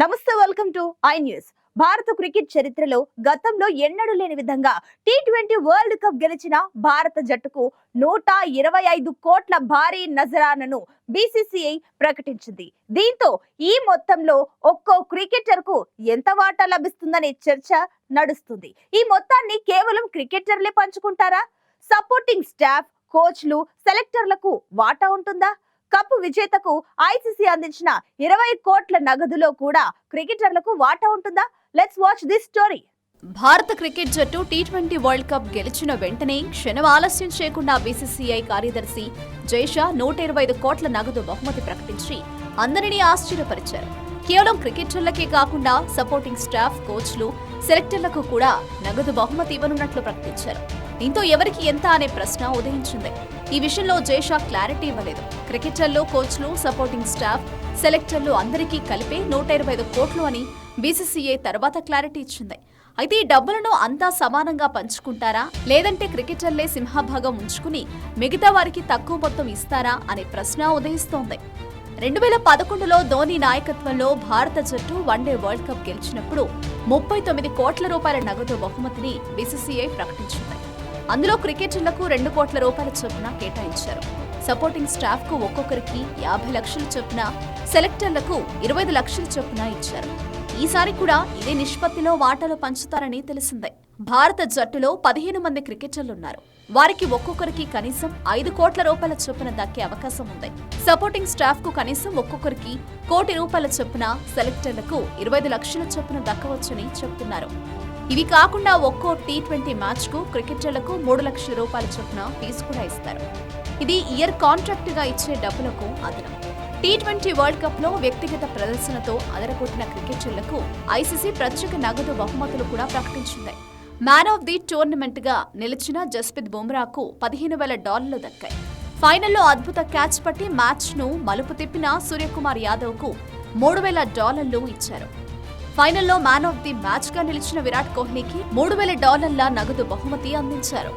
నమస్తే welcome to I news. భారత cricket చరిత్రలో గతంలో ఎన్నడూ లేని విధంగా టీ ట్వంటీ వరల్డ్ కప్ గెలిచిన భారత జట్టుకు నూట ఇరవై ఐదు కోట్ల భారీ నజరానను బీసీసీఐ ప్రకటించింది. దీంతో ఈ మొత్తంలో ఒక్కో క్రికెటర్కు ఎంత వాటా లభిస్తుందనే చర్చ నడుస్తుంది. ఈ మొత్తాన్ని కేవలం క్రికెటర్లే పంచుకుంటారా? సపోర్టింగ్ స్టాఫ్ కోచ్లు సెలెక్టర్లకు వాటా ఉంటుందా? కప్ విజేతకు ఐసీసీ అందించిన ఇరవై కోట్ల నగదులో కూడా క్రికెటర్లకు వాటా ఉంటుందా? లెట్స్ వాచ్ దిస్ స్టోరీ భారత క్రికెట్ జట్టు టీ ట్వంటీ వరల్డ్ కప్ గెలిచిన వెంటనే క్షణం ఆలస్యం చేయకుండా బీసీసీఐ కార్యదర్శి జైషా నూట ఇరవై ఐదు కోట్ల నగదు బహుమతి ప్రకటించి అందరినీ ఆశ్చర్యపరిచారు. కేవలం క్రికెటర్లకే కాకుండా సపోర్టింగ్ స్టాఫ్ కోచ్లు సెలెక్టర్లకు కూడా నగదు బహుమతి ఇవ్వనున్నట్లు ప్రకటించారు. దీంతో ఎవరికి ఎంత అనే ప్రశ్న ఉదయించింది. ఈ విషయంలో జైషా క్లారిటీ ఇవ్వలేదు. క్రికెటర్లు కోచ్లు సపోర్టింగ్ స్టాఫ్ సెలెక్టర్లు అందరికీ కలిపే నూట ఇరవై ఐదు కోట్లు అని బీసీసీఐ తర్వాత క్లారిటీ ఇచ్చింది. అయితే ఈ డబ్బులను అంతా సమానంగా పంచుకుంటారా? లేదంటే క్రికెటర్లే సింహభాగం ఉంచుకుని మిగతా వారికి తక్కువ మొత్తం ఇస్తారా? అనే ప్రశ్న ఉదయిస్తోంది. రెండు వేల పదకొండులో ధోని నాయకత్వంలో భారత జట్టు వన్డే వరల్డ్ కప్ గెలిచినప్పుడు ముప్పై తొమ్మిది కోట్ల రూపాయల నగదు బహుమతిని బీసీసీఐ ప్రకటించింది. అందులో క్రికెటర్లకు రెండు కోట్ల రూపాయల చొప్పున కేటాయించారు. సపోర్టింగ్ స్టాఫ్కు ఒక్కొక్కరికి యాభై లక్షల చొప్పున సెలెక్టర్లకు ఇరవై లక్షల చొప్పున ఇచ్చారు. ఈసారి కూడా ఇదే నిష్పత్తిలో వాటాలు పంచుతారని తెలిసిందే. భారత జట్టులో పదిహేను మంది క్రికెటర్లున్నారు. వారికి ఒక్కొక్కరికి కనీసం ఐదు కోట్ల రూపాయల చొప్పున దక్కే అవకాశం ఉంది. సపోర్టింగ్ స్టాఫ్కు కనీసం ఒక్కొక్కరికి కోటి రూపాయల చొప్పున సెలెక్టర్లకు ఇరవై ఐదు లక్షల చొప్పున దక్కవచ్చని చెబుతున్నారు ఇవి కాకుండా ఒక్కో టీ ట్వంటీ మ్యాచ్కు క్రికెటర్లకు మూడు లక్షల రూపాయల చొప్పున ఫీజు కూడా ఇస్తారు. ఇది ఇయర్ కాంట్రాక్ట్గా ఇచ్చే డబ్బులకు అదనం. టీ ట్వంటీ వరల్డ్ కప్లో వ్యక్తిగత ప్రదర్శనతో అదరగొట్టిన క్రికెటర్లకు ఐసీసీ ప్రత్యేక నగదు బహుమతులు కూడా ప్రకటించింది. మ్యాన్ ఆఫ్ ది టోర్నమెంట్గా నిలిచిన జస్ప్రీత్ బుమ్రాకు పదిహేను వేల డాలర్లు దక్కాయి. ఫైనల్లో అద్భుత క్యాచ్ పట్టి మ్యాచ్ను మలుపు తిప్పిన సూర్యకుమార్ యాదవ్కు మూడు వేల డాలర్లు ఇచ్చారు. ఫైనల్లో మ్యాన్ ఆఫ్ ది మ్యాచ్గా నిలిచిన విరాట్ కోహ్లీకి మూడు వేల డాలర్ల నగదు బహుమతి అందించారు.